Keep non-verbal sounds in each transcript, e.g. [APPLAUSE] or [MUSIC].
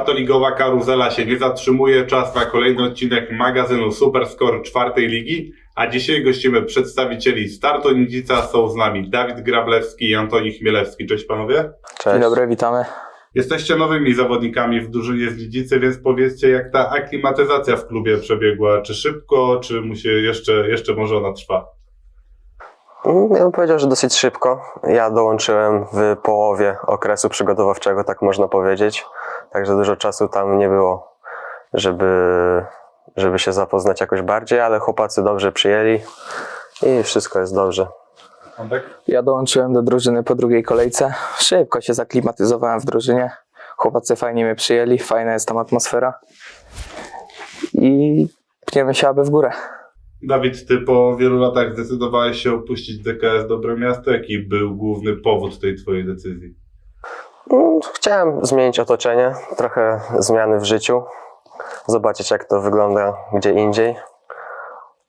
Czwartoligowa karuzela się nie zatrzymuje. Czas na kolejny odcinek magazynu Superscore czwartej ligi. A dzisiaj gościmy przedstawicieli Startu Nidzica. Są z nami Dawid Grablewski i Antoni Chmielewski. Cześć panowie. Cześć. Dzień dobry, witamy. Jesteście nowymi zawodnikami w drużynie z Lidzicy, więc powiedzcie, jak ta aklimatyzacja w klubie przebiegła. Czy szybko, czy mu się jeszcze, jeszcze może ona trwa? Mm, Ja bym powiedział, że dosyć szybko. Ja dołączyłem w połowie okresu przygotowawczego, tak można powiedzieć. Także dużo czasu tam nie było, żeby, żeby się zapoznać jakoś bardziej, ale chłopacy dobrze przyjęli i wszystko jest dobrze. Ja dołączyłem do drużyny po drugiej kolejce. Szybko się zaklimatyzowałem w drużynie. Chłopacy fajnie mnie przyjęli, fajna jest tam atmosfera. I pniemy się aby w górę. Dawid, ty po wielu latach zdecydowałeś się opuścić DKS Dobre Miasto. Jaki był główny powód tej twojej decyzji? Mm, Chciałem zmienić otoczenie, trochę zmiany w życiu, zobaczyć jak to wygląda gdzie indziej.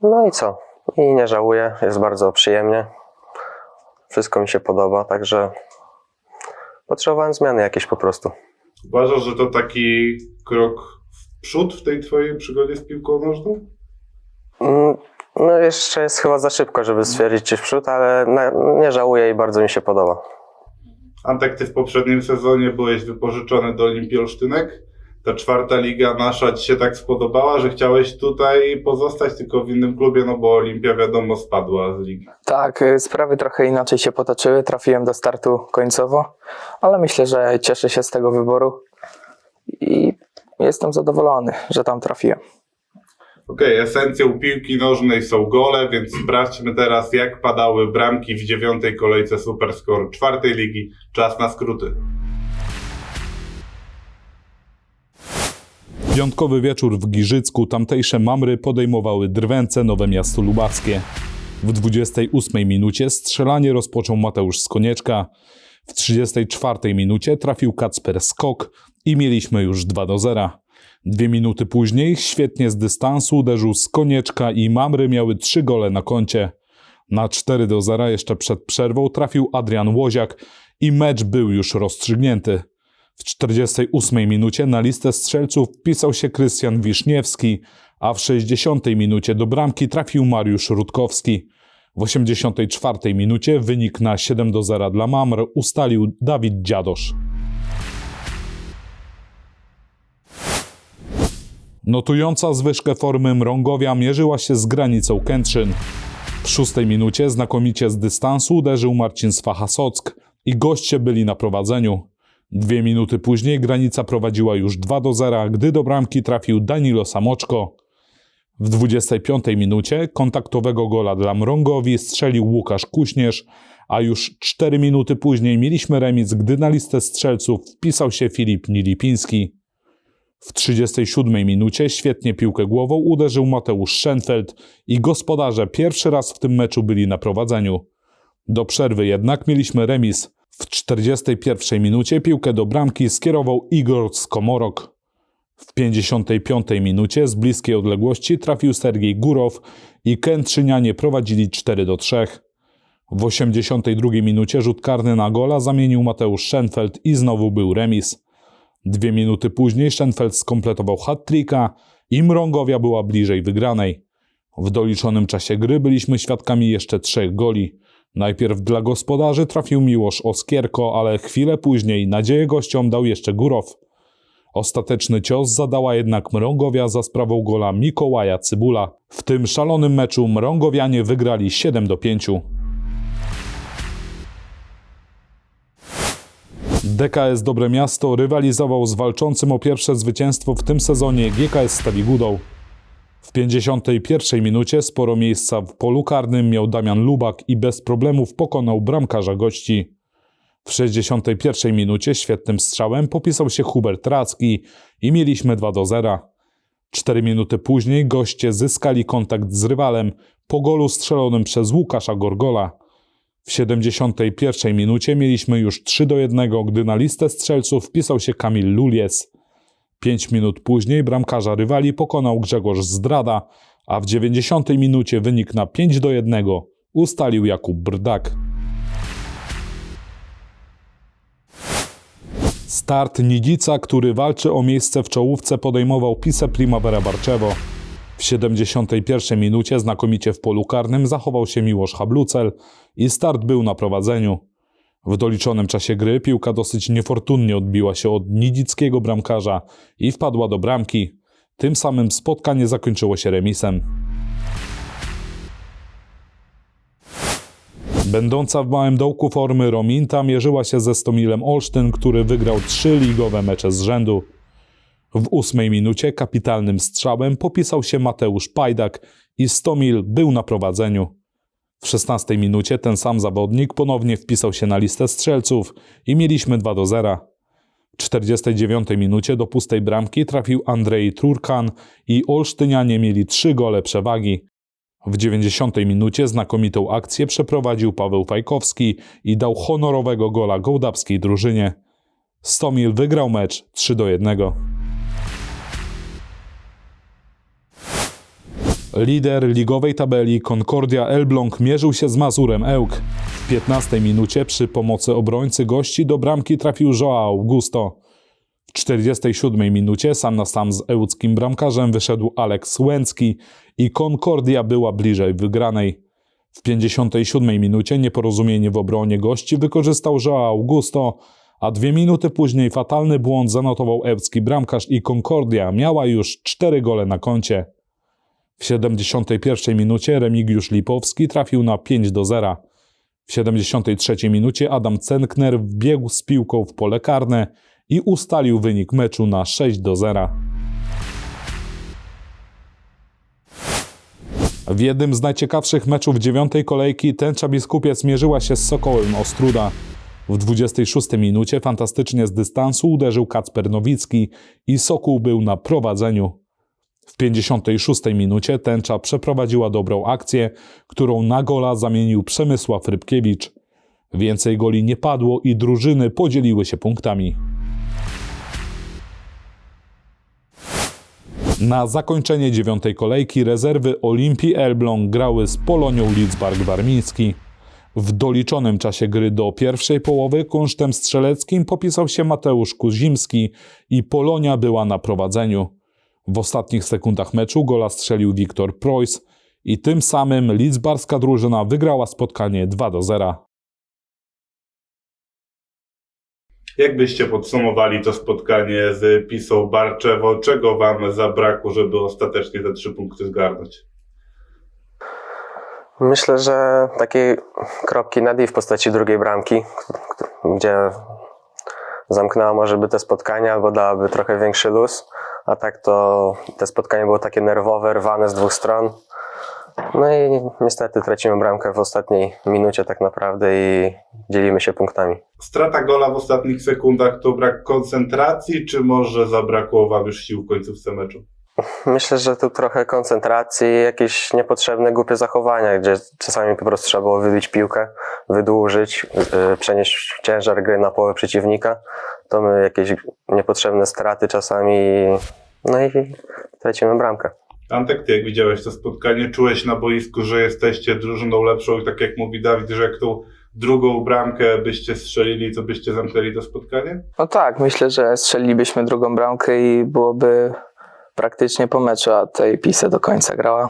No i co? I nie żałuję, jest bardzo przyjemnie. Wszystko mi się podoba, także potrzebowałem zmiany jakieś po prostu. Uważasz, że to taki krok w przód w tej twojej przygodzie z piłką nożną? Mm, No jeszcze jest chyba za szybko, żeby stwierdzić czy w przód, ale nie żałuję i bardzo mi się podoba. Antek, ty w poprzednim sezonie byłeś wypożyczony do Olimpii Olsztynek. Ta czwarta liga nasza ci się tak spodobała, że chciałeś tutaj pozostać tylko w innym klubie, no bo Olimpia wiadomo spadła z ligi. Tak, y, sprawy trochę inaczej się potoczyły. Trafiłem do startu końcowo, ale myślę, że cieszę się z tego wyboru i jestem zadowolony, że tam trafiłem. Okej, esencją piłki nożnej są gole, więc sprawdźmy teraz, jak padały bramki w dziewiątej kolejce Superscore czwartej ligi. Czas na skróty. Piątkowy wieczór w Giżycku tamtejsze mamry podejmowały drwęce Nowe Miasto Lubawskie. W 28 minucie strzelanie rozpoczął Mateusz Skonieczka. W 34 minucie trafił Kacper Skok i mieliśmy już 2 do 0. Dwie minuty później świetnie z dystansu uderzył Skonieczka i mamry miały trzy gole na koncie. Na 4 do 0 jeszcze przed przerwą trafił Adrian Łoziak i mecz był już rozstrzygnięty. W 48 minucie na listę strzelców wpisał się Krystian Wiszniewski, a w 60 minucie do bramki trafił Mariusz Rutkowski. W 84 minucie wynik na 7 do 0 dla Mamr ustalił Dawid Dziadosz. Notująca zwyżkę formy Mrągowia mierzyła się z granicą Kętrzyn. W szóstej minucie znakomicie z dystansu uderzył Marcin Swachasock i goście byli na prowadzeniu. Dwie minuty później granica prowadziła już 2 do 0, gdy do bramki trafił Danilo Samoczko. W 25 minucie kontaktowego gola dla Mrągowi strzelił Łukasz Kuśnierz, a już 4 minuty później mieliśmy remis, gdy na listę strzelców wpisał się Filip Nilipiński. W 37 minucie świetnie piłkę głową uderzył Mateusz Schenfeld i gospodarze pierwszy raz w tym meczu byli na prowadzeniu. Do przerwy jednak mieliśmy remis. W 41 minucie piłkę do bramki skierował Igor Skomorok. W 55 minucie z bliskiej odległości trafił Sergiej Górow i Kętrzynianie prowadzili 4 do 3. W 82 minucie rzut karny na gola zamienił Mateusz Schenfeld i znowu był remis. Dwie minuty później Schenfeld skompletował hat-tricka i Mrągowia była bliżej wygranej. W doliczonym czasie gry byliśmy świadkami jeszcze trzech goli. Najpierw dla gospodarzy trafił Miłosz Oskierko, ale chwilę później nadzieję gościom dał jeszcze Górow. Ostateczny cios zadała jednak Mrągowia za sprawą gola Mikołaja Cybula. W tym szalonym meczu Mrągowianie wygrali 7 do 5. DKS Dobre Miasto rywalizował z walczącym o pierwsze zwycięstwo w tym sezonie GKS Stawigudą. W 51 minucie sporo miejsca w polu karnym miał Damian Lubak i bez problemów pokonał bramkarza gości. W 61 minucie świetnym strzałem popisał się Hubert Racki i mieliśmy 2 do 0. Cztery minuty później goście zyskali kontakt z rywalem po golu strzelonym przez Łukasza Gorgola. W 71 minucie mieliśmy już 3 do 1, gdy na listę strzelców wpisał się Kamil Lulies. Pięć minut później bramkarza rywali pokonał Grzegorz Zdrada, a w 90 minucie wynik na 5 do 1 ustalił Jakub Brdak. Start Nidzica, który walczy o miejsce w czołówce, podejmował Pise Primavera Barczewo. W 71 minucie znakomicie w polu karnym zachował się Miłosz Hablucel i start był na prowadzeniu. W doliczonym czasie gry piłka dosyć niefortunnie odbiła się od nidzickiego bramkarza i wpadła do bramki. Tym samym spotkanie zakończyło się remisem. Będąca w małym dołku formy Rominta mierzyła się ze Stomilem Olsztyn, który wygrał trzy ligowe mecze z rzędu. W ósmej minucie kapitalnym strzałem popisał się Mateusz Pajdak i Stomil był na prowadzeniu. W 16 minucie ten sam zawodnik ponownie wpisał się na listę strzelców i mieliśmy 2 do 0. W 49 minucie do pustej bramki trafił Andrzej Trurkan i Olsztynianie mieli 3 gole przewagi. W 90 minucie znakomitą akcję przeprowadził Paweł Fajkowski i dał honorowego gola gołdapskiej drużynie. Stomil wygrał mecz 3 do 1. Lider ligowej tabeli Concordia Elbląg mierzył się z Mazurem Ełk. W 15 minucie przy pomocy obrońcy gości do bramki trafił Joao Augusto. W 47 minucie sam na sam z ełckim bramkarzem wyszedł Aleks Łęcki i Concordia była bliżej wygranej. W 57 minucie nieporozumienie w obronie gości wykorzystał Joao Augusto, a dwie minuty później fatalny błąd zanotował ełcki bramkarz i Concordia miała już cztery gole na koncie. W 71 minucie Remigiusz Lipowski trafił na 5 do 0. W 73 minucie Adam Cenkner wbiegł z piłką w pole karne i ustalił wynik meczu na 6 do 0. W jednym z najciekawszych meczów dziewiątej kolejki tęcza biskupiec mierzyła się z Sokołem Ostruda. W 26 minucie fantastycznie z dystansu uderzył Kacper Nowicki i Sokół był na prowadzeniu. W 56 minucie tęcza przeprowadziła dobrą akcję, którą na gola zamienił Przemysław Rybkiewicz. Więcej goli nie padło i drużyny podzieliły się punktami. Na zakończenie dziewiątej kolejki rezerwy Olimpii Elbląg grały z Polonią Lidzbark Warmiński. W doliczonym czasie gry do pierwszej połowy kunsztem strzeleckim popisał się Mateusz Kuzimski i Polonia była na prowadzeniu. W ostatnich sekundach meczu gola strzelił Wiktor Preuss i tym samym lidzbarska drużyna wygrała spotkanie 2 do 0. Jak byście podsumowali to spotkanie z Pisą Barczewo? Czego wam zabrakło, żeby ostatecznie te trzy punkty zgarnąć? Myślę, że takiej kropki nad i w postaci drugiej bramki, gdzie zamknęła może by te spotkania albo dałaby trochę większy luz, a tak to te spotkanie było takie nerwowe, rwane z dwóch stron. No i niestety tracimy bramkę w ostatniej minucie tak naprawdę i dzielimy się punktami. Strata gola w ostatnich sekundach to brak koncentracji, czy może zabrakło wam już sił w końcówce meczu? Myślę, że tu trochę koncentracji i jakieś niepotrzebne, głupie zachowania, gdzie czasami po prostu trzeba było wybić piłkę, wydłużyć, yy, przenieść ciężar gry na połowę przeciwnika. To my jakieś niepotrzebne straty czasami, no i tracimy bramkę. Antek, ty jak widziałeś to spotkanie, czułeś na boisku, że jesteście drużyną lepszą i tak jak mówi Dawid, że jak tą drugą bramkę byście strzelili, to byście zamknęli to spotkanie? No tak, myślę, że strzelilibyśmy drugą bramkę i byłoby praktycznie po meczu, a tej Pisa do końca grała.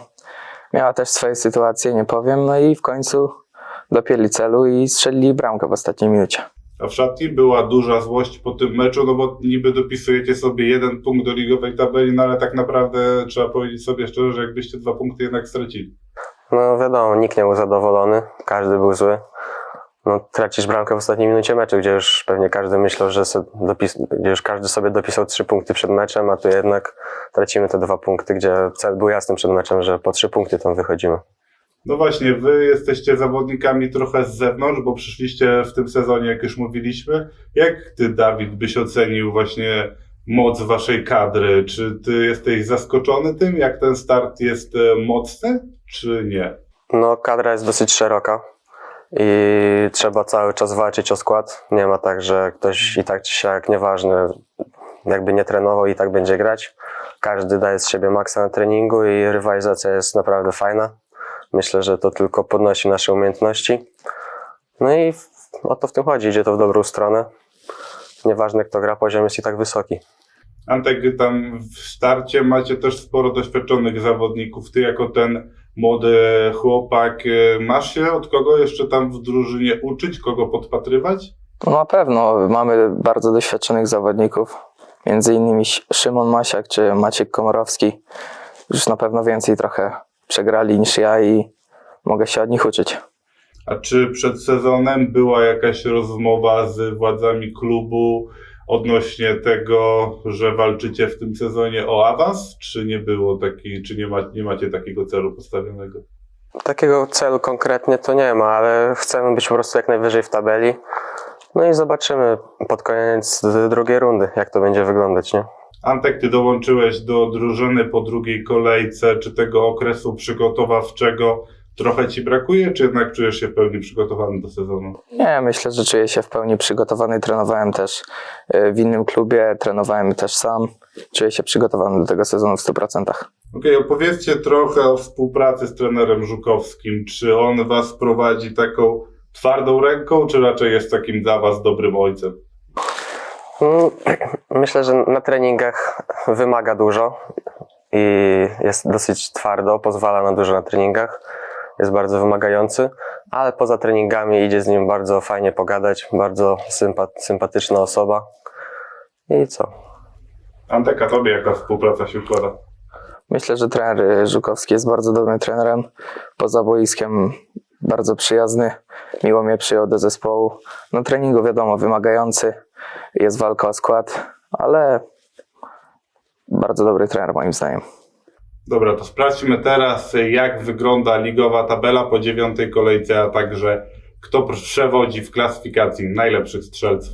Miała też swoje sytuacje, nie powiem, no i w końcu dopięli celu i strzelili bramkę w ostatniej minucie. A w szatni była duża złość po tym meczu, no bo niby dopisujecie sobie jeden punkt do ligowej tabeli, no ale tak naprawdę trzeba powiedzieć sobie szczerze, że jakbyście dwa punkty jednak stracili. No wiadomo, nikt nie był zadowolony, każdy był zły. No, tracisz bramkę w ostatniej minucie meczu, gdzie już pewnie każdy myślał, że dopis, gdzie już każdy sobie dopisał trzy punkty przed meczem, a tu jednak tracimy te dwa punkty, gdzie cel był jasny przed meczem, że po trzy punkty tam wychodzimy. No właśnie, wy jesteście zawodnikami trochę z zewnątrz, bo przyszliście w tym sezonie, jak już mówiliśmy. Jak ty, Dawid, byś ocenił właśnie moc waszej kadry? Czy ty jesteś zaskoczony tym, jak ten start jest e, mocny, czy nie? No, kadra jest dosyć szeroka i trzeba cały czas walczyć o skład. Nie ma tak, że ktoś i tak czy siak, nieważne, jakby nie trenował i tak będzie grać. Każdy daje z siebie maksa na treningu i rywalizacja jest naprawdę fajna. Myślę, że to tylko podnosi nasze umiejętności. No i o to w tym chodzi, idzie to w dobrą stronę. nieważne kto gra, poziom jest i tak wysoki. Antek, tam w starcie macie też sporo doświadczonych zawodników. Ty jako ten młody chłopak, y, masz się od kogo jeszcze tam w drużynie uczyć, kogo podpatrywać? No na pewno mamy bardzo doświadczonych zawodników, między innymi Szymon Masiak czy Maciek Komorowski. Już na pewno więcej trochę przegrali niż ja i mogę się od nich uczyć. A czy przed sezonem była jakaś rozmowa z władzami klubu odnośnie tego, że walczycie w tym sezonie o awans? Czy nie było taki, czy nie, ma, nie macie takiego celu postawionego? Takiego celu konkretnie to nie ma, ale chcemy być po prostu jak najwyżej w tabeli. No i zobaczymy pod koniec drugiej rundy, jak to będzie wyglądać, nie? Antek, ty dołączyłeś do drużyny po drugiej kolejce. Czy tego okresu przygotowawczego trochę ci brakuje, czy jednak czujesz się w pełni przygotowany do sezonu? Nie, myślę, że czuję się w pełni przygotowany. Trenowałem też y, w innym klubie, trenowałem też sam. Czuję się przygotowany do tego sezonu w 100%. Okej, opowiedzcie trochę o współpracy z trenerem Żukowskim. Czy on was prowadzi taką twardą ręką, czy raczej jest takim dla was dobrym ojcem? Mm, [CLEARS THROAT] Myślę, że na treningach wymaga dużo i jest dosyć twardo, pozwala na dużo na treningach. Jest bardzo wymagający, ale poza treningami idzie z nim bardzo fajnie pogadać, bardzo sympa- sympatyczna osoba. I co? Antek, a tobie jaka współpraca się układa? Myślę, że trener y, Żukowski jest bardzo dobrym trenerem. Poza boiskiem bardzo przyjazny. Miło mnie przyjął do zespołu. Na treningu wiadomo, wymagający. Jest walka o skład, ale bardzo dobry trener moim zdaniem. Dobra, to sprawdźmy teraz, jak wygląda ligowa tabela po dziewiątej kolejce, a także kto przewodzi w klasyfikacji najlepszych strzelców.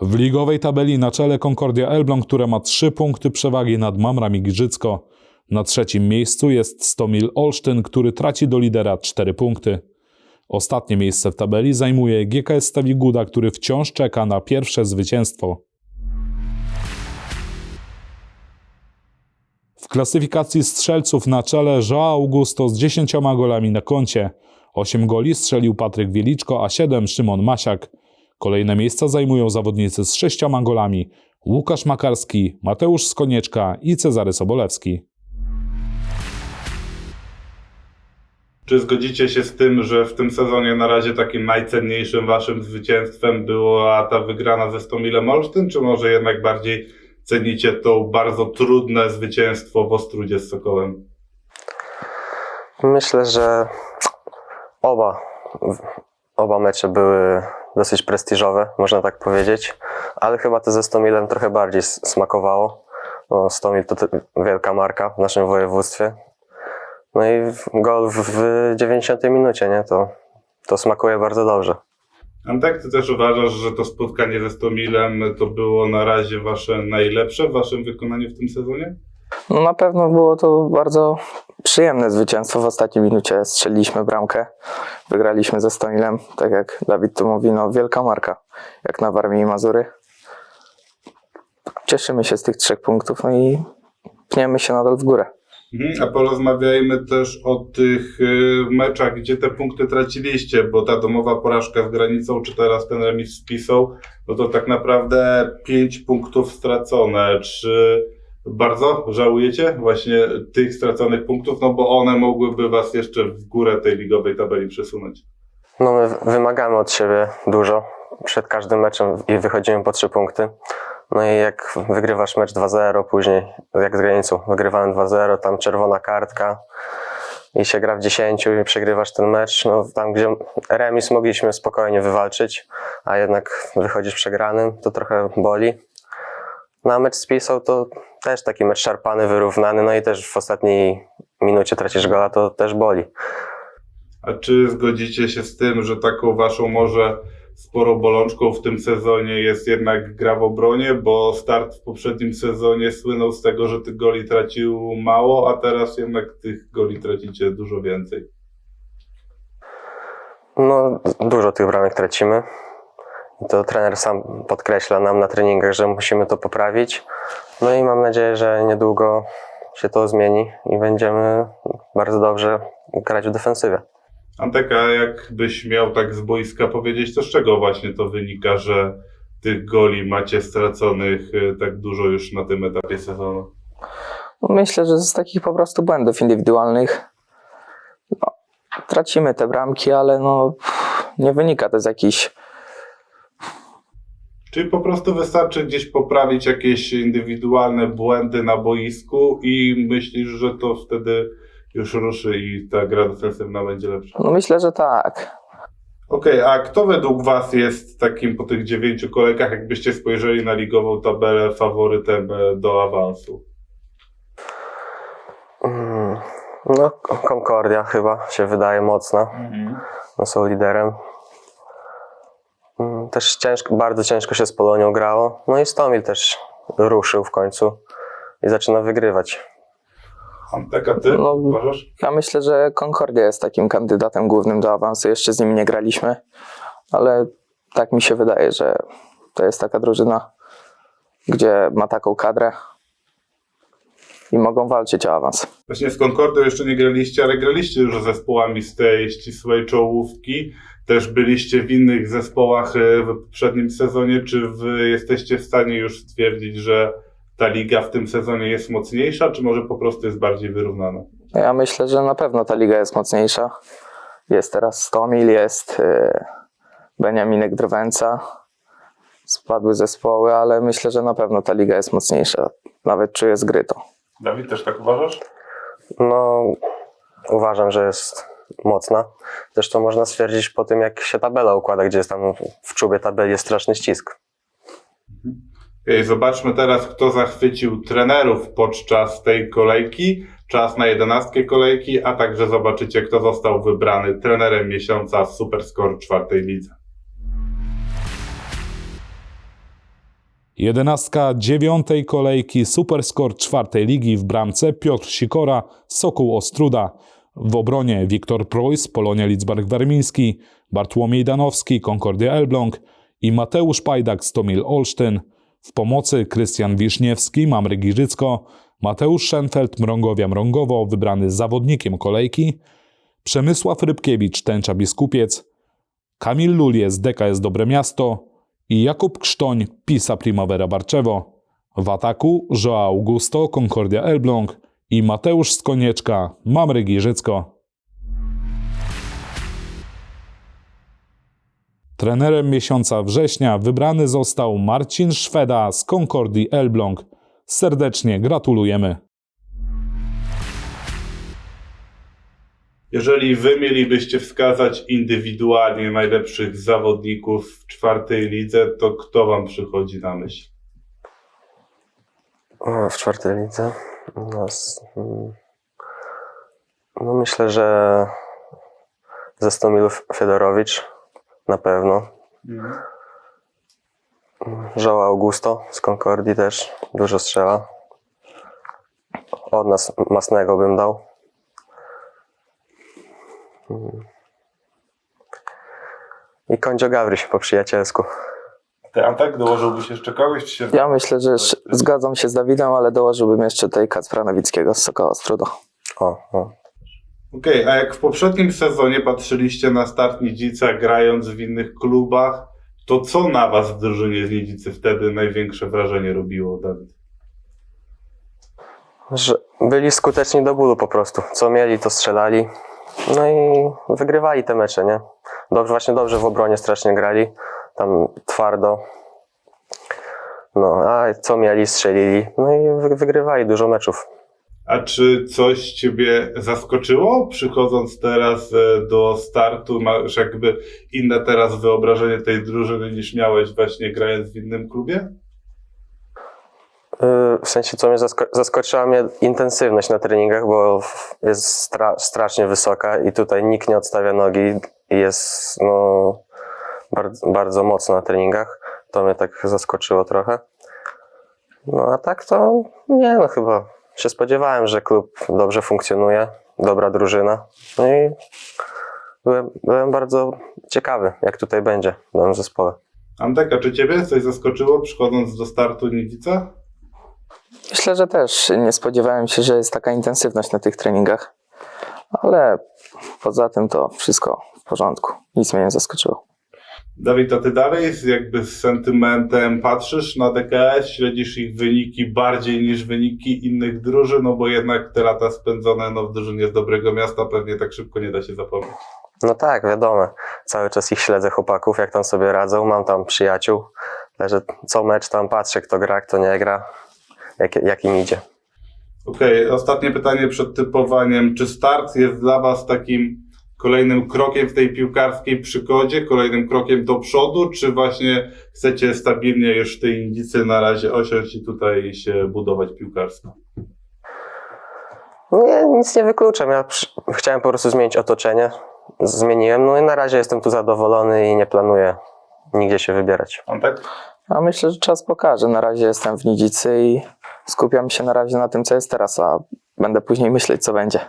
W ligowej tabeli na czele Concordia Elbląg, która ma 3 punkty przewagi nad Mamrami Giżycko. Na trzecim miejscu jest Stomil Olsztyn, który traci do lidera 4 punkty. Ostatnie miejsce w tabeli zajmuje GKS Stawiguda, który wciąż czeka na pierwsze zwycięstwo. W klasyfikacji strzelców na czele Joao Augusto z 10 golami na koncie. 8 goli strzelił Patryk Wieliczko, a 7 Szymon Masiak. Kolejne miejsca zajmują zawodnicy z 6 golami Łukasz Makarski, Mateusz Skonieczka i Cezary Sobolewski. Czy zgodzicie się z tym, że w tym sezonie na razie takim najcenniejszym waszym zwycięstwem była ta wygrana ze Stomilem Olsztyn, czy może jednak bardziej cenicie to bardzo trudne zwycięstwo w Ostrudzie z Sokołem? Myślę, że oba, oba mecze były dosyć prestiżowe, można tak powiedzieć, ale chyba to ze Stomilem trochę bardziej smakowało. No, Stomil to wielka marka w naszym województwie. No i gol w 90 minucie, nie? To, to smakuje bardzo dobrze. Antek, ty też uważasz, że to spotkanie ze Stomilem to było na razie wasze najlepsze w waszym wykonaniu w tym sezonie? No na pewno było to bardzo przyjemne zwycięstwo. W ostatniej minucie strzeliliśmy bramkę. Wygraliśmy ze Stonilem. Tak jak Dawid tu mówi, no wielka marka, jak na Warmii i Mazury. Cieszymy się z tych trzech punktów, no i pniemy się nadal w górę. Mhm, a porozmawiajmy też o tych y, meczach, gdzie te punkty traciliście, bo ta domowa porażka z granicą, czy teraz ten remis z Pisą, no to tak naprawdę pięć punktów stracone. Czy bardzo żałujecie właśnie tych straconych punktów, no bo one mogłyby was jeszcze w górę tej ligowej tabeli przesunąć? No my wymagamy od siebie dużo przed każdym meczem i wychodzimy po trzy punkty. No i jak wygrywasz mecz 2-0, później jak z granicą wygrywałem 2-0, tam czerwona kartka i się gra w 10 i przegrywasz ten mecz, no tam gdzie remis mogliśmy spokojnie wywalczyć, a jednak wychodzisz przegranym, to trochę boli. No a mecz z Pisą to też taki mecz szarpany, wyrównany, no i też w ostatniej minucie tracisz gola, to też boli. A czy zgodzicie się z tym, że taką waszą może sporą bolączką w tym sezonie jest jednak gra w obronie, bo start w poprzednim sezonie słynął z tego, że tych goli tracił mało, a teraz jednak tych goli tracicie dużo więcej. No, dużo tych bramek tracimy. To trener sam podkreśla nam na treningach, że musimy to poprawić. No i mam nadzieję, że niedługo się to zmieni i będziemy bardzo dobrze grać w defensywie. Anteka, jakbyś miał tak z boiska powiedzieć, to z czego właśnie to wynika, że tych goli macie straconych y, tak dużo już na tym etapie sezonu? No myślę, że z takich po prostu błędów indywidualnych no, tracimy te bramki, ale no, nie wynika to z jakichś Czyli po prostu wystarczy gdzieś poprawić jakieś indywidualne błędy na boisku i myślisz, że to wtedy już ruszy i ta gra defensywna będzie lepsza? No myślę, że tak. Okej, a kto według Was jest takim po tych dziewięciu kolejkach, jakbyście spojrzeli na ligową tabelę, faworytem e, do awansu? Mm, No, Concordia chyba się wydaje mocna. No, są liderem. Mm, Też ciężko, bardzo ciężko się z Polonią grało. No i Stomil też ruszył w końcu i zaczyna wygrywać. Anteka, Ty No, uważasz? Ja myślę, że Concordia jest takim kandydatem głównym do awansu. Jeszcze z nimi nie graliśmy, ale tak mi się wydaje, że to jest taka drużyna, gdzie ma taką kadrę i mogą walczyć o awans. Właśnie z Concordią jeszcze nie graliście, ale graliście już z zespołami z tej ścisłej czołówki. Też byliście w innych zespołach e, w poprzednim sezonie. Czy wy jesteście w stanie już stwierdzić, że ta liga w tym sezonie jest mocniejsza, czy może po prostu jest bardziej wyrównana? Ja myślę, że na pewno ta liga jest mocniejsza. Jest teraz Stomil, jest yy, Beniaminek Drwęca. Spadły zespoły, ale myślę, że na pewno ta liga jest mocniejsza. Nawet czuję z gry to. Dawid, też tak uważasz? No, uważam, że jest mocna. Zresztą można stwierdzić po tym, jak się tabela układa, gdzie jest tam w czubie tabeli jest straszny ścisk. Okej, zobaczmy teraz, kto zachwycił trenerów podczas tej kolejki. Czas na jedenastkę kolejki, a także zobaczycie, kto został wybrany trenerem miesiąca w Superscore czwartej lidze. Jedenastka dziewiątej kolejki Superscore czwartej ligi w bramce Piotr Sikora, Sokół Ostruda. W obronie Wiktor Preuss, Polonia Lidzbark-Warmiński, Bartłomiej Danowski, Concordia Elbląg i Mateusz Pajdak, Stomil Olsztyn. W pomocy Krystian Wiszniewski, Mamry Giżycko, Mateusz Schenfeld, Mrągowia Mrągowo, wybrany zawodnikiem kolejki, Przemysław Rybkiewicz, Tęcza Biskupiec, Kamil Lulies, DKS Dobre Miasto i Jakub Krztoń, Pisa Primavera Barczewo. W ataku Joao Augusto, Concordia Elbląg i Mateusz Skonieczka, Mamry Giżycko. Trenerem miesiąca września wybrany został Marcin Szweda z Concordii Elbląg. Serdecznie gratulujemy. Jeżeli wy mielibyście wskazać indywidualnie najlepszych zawodników w czwartej lidze, to kto wam przychodzi na myśl? O, W czwartej lidze. No, mm, no myślę, że ze Stomilów Fiedorowicz na pewno. Joao Augusto z Concordii też dużo strzela. Od nas Masnego bym dał. I Kondzio Gawryś po przyjacielsku. Ty Antek, dołożyłbyś jeszcze kogoś? Czy się... Ja myślę, że zgadzam się z Dawidem, ale dołożyłbym jeszcze tutaj Kacpra Nowickiego z Sokoła Ostrudo. O, o. Okej, a jak w poprzednim sezonie patrzyliście na start Nidzica grając w innych klubach, to co na was w drużynie z Nidzicy wtedy największe wrażenie robiło, Dawid? że byli skuteczni do bólu po prostu. Co mieli, to strzelali. No i wygrywali te mecze, nie? Dobrze, właśnie dobrze w obronie strasznie grali. Tam twardo. No, a co mieli, strzelili. No i wy- wygrywali dużo meczów. A czy coś ciebie zaskoczyło, przychodząc teraz e, do startu? Masz jakby inne teraz wyobrażenie tej drużyny niż miałeś właśnie grając w innym klubie? Yy, W sensie, co mnie zasko- zaskoczyła mnie intensywność na treningach, bo jest stra- strasznie wysoka i tutaj nikt nie odstawia nogi i jest no, bardzo mocno na treningach. To mnie tak zaskoczyło trochę. No a tak to nie, no chyba się spodziewałem, że klub dobrze funkcjonuje, dobra drużyna. No i byłem, byłem bardzo ciekawy, jak tutaj będzie w nowym zespole. Antek, a czy ciebie coś zaskoczyło przychodząc do startu Nidzica? Myślę, że też nie spodziewałem się, że jest taka intensywność na tych treningach, ale poza tym to wszystko w porządku. Nic mnie nie zaskoczyło. Dawid, a ty dalej z, jakby z sentymentem patrzysz na DKS, śledzisz ich wyniki bardziej niż wyniki innych drużyn, no bo jednak te lata spędzone no, w drużynie z dobrego miasta pewnie tak szybko nie da się zapomnieć. No tak, wiadomo. Cały czas ich śledzę chłopaków, jak tam sobie radzą. Mam tam przyjaciół. Także co mecz tam patrzę, kto gra, kto nie gra, jak, jak im idzie. Okej, ostatnie pytanie przed typowaniem. Czy start jest dla Was takim kolejnym krokiem w tej piłkarskiej przygodzie, kolejnym krokiem do przodu, czy właśnie chcecie stabilnie już w tej indicy na razie osiąść i tutaj się budować piłkarsko? No ja nic nie wykluczam. Ja przy... chciałem po prostu zmienić otoczenie. Zmieniłem, no i na razie jestem tu zadowolony i nie planuję nigdzie się wybierać. Antek? A myślę, że czas pokaże. Na razie jestem w Nidzicy i skupiam się na razie na tym, co jest teraz, a będę później myśleć, co będzie.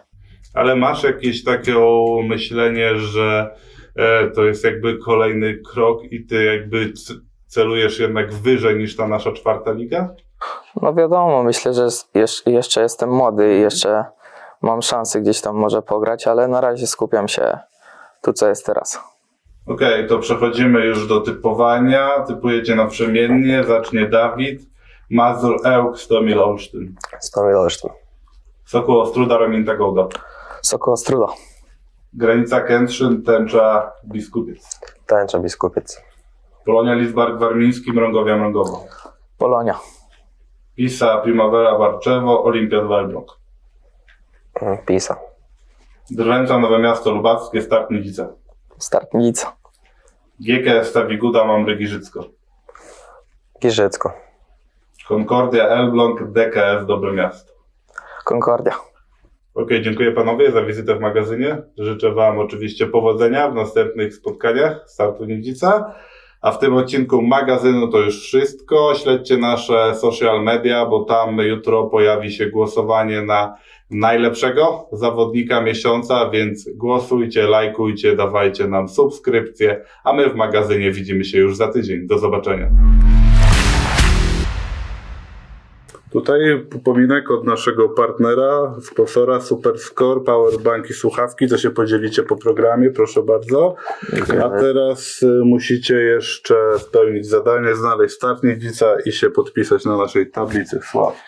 Ale masz jakieś takie myślenie, że e, to jest jakby kolejny krok i ty jakby celujesz jednak wyżej niż ta nasza czwarta liga? No wiadomo, myślę, że jeszcze jestem młody i jeszcze mam szansę gdzieś tam może pograć, ale na razie skupiam się tu, co jest teraz. Okej, to przechodzimy już do typowania. Typujecie na przemiennie. Zacznie Dawid. Mazur Ełk, Stomil Olsztyn. Stomil Olsztyn. Sokół Ostruda, Reminta Gołda. Sokół Ostruda. Granica Kętrzyn, Tęcza, Biskupiec. Tęcza Biskupiec. Polonia Lizbark, Warmiński, Mrągowia, Mrągowo. Polonia. Pisa, Primavera, Barczewo, Olimpiad, Welblok. Mm, Pisa. Drwęca, Nowe Miasto, Nidzice. Start Nidzica. GKS, Stawiguda, Mamry, Giżycko. Giżycko. Concordia, Elbląg, DKS, Dobre Miasto. Concordia. Okej, dziękuję panowie za wizytę w magazynie. Życzę wam oczywiście powodzenia w następnych spotkaniach Startu Nidzica. A w tym odcinku magazynu to już wszystko. Śledźcie nasze social media, bo tam jutro pojawi się głosowanie na najlepszego zawodnika miesiąca, więc głosujcie, lajkujcie, dawajcie nam subskrypcje, a my w magazynie widzimy się już za tydzień. Do zobaczenia. Tutaj upominek od naszego partnera, sponsora Superscore, Powerbank i słuchawki, to się podzielicie po programie, proszę bardzo. A teraz y, musicie jeszcze spełnić zadanie, znaleźć start Nidzica i się podpisać na naszej tablicy sław.